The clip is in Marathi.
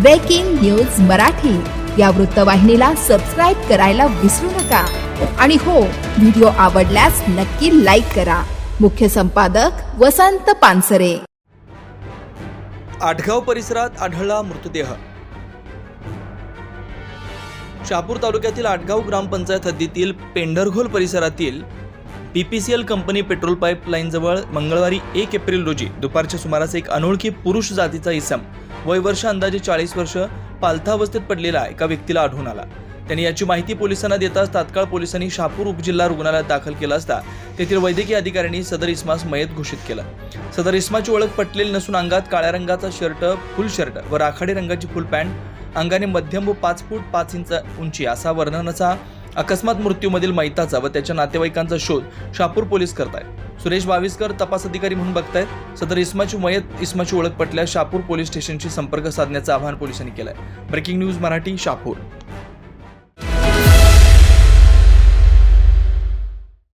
ब्रेकिंग न्यूज मराठी या वृत्तवाहिनीला सबस्क्राईब करायला विसरू नका. आणि हो व्हिडिओ आवडल्यास नक्की लाईक करा. मुख्य संपादक वसंत पानसरे. आठगाव परिसरात आढळला मृतदेह. शहापूर तालुक्यातील आटगाव ग्रामपंचायत हद्दीतील पेंढरघोल परिसरातील पीपीसीएल कंपनी पेट्रोल पाईपलाईनजवळ मंगळवारी एक एप्रिल रोजी दुपारच्या सुमारास एक अनोळखी पुरुष जातीचा इसम वय वर्ष अंदाजे चाळीस वर्ष पालथावस्थेत पडलेला एका व्यक्तीला आढळून आला. त्यांनी याची माहिती पोलिसांना देताच तात्काळ पोलिसांनी शापूर उपजिल्हा रुग्णालयात दाखल केला असता तेथील वैद्यकीय अधिकाऱ्यांनी सदर इस्मास मयत घोषित केलं. सदर इस्माची ओळख पटलेली नसून अंगात काळ्या रंगाचा शर्ट फुल शर्ट व राखाडी रंगाची फुल पॅन्ट अंगाने मध्यम व पाच फूट पाच इंच उंची असा वर्णनाचा अकस्मात मृत्यूमधील मैताचा व त्याच्या नातेवाईकांचा शोध शापूर पोलीस करत आहेत सुरेश बाविस्कर तपास अधिकारी म्हणून बघतायत सदर इस्माची मयत इस्माची ओळख पटल्यास शापूर पोलीस स्टेशनशी संपर्क साधण्याचं आवाहन पोलिसांनी केलं आहे ब्रेकिंग न्यूज मराठी शापूर.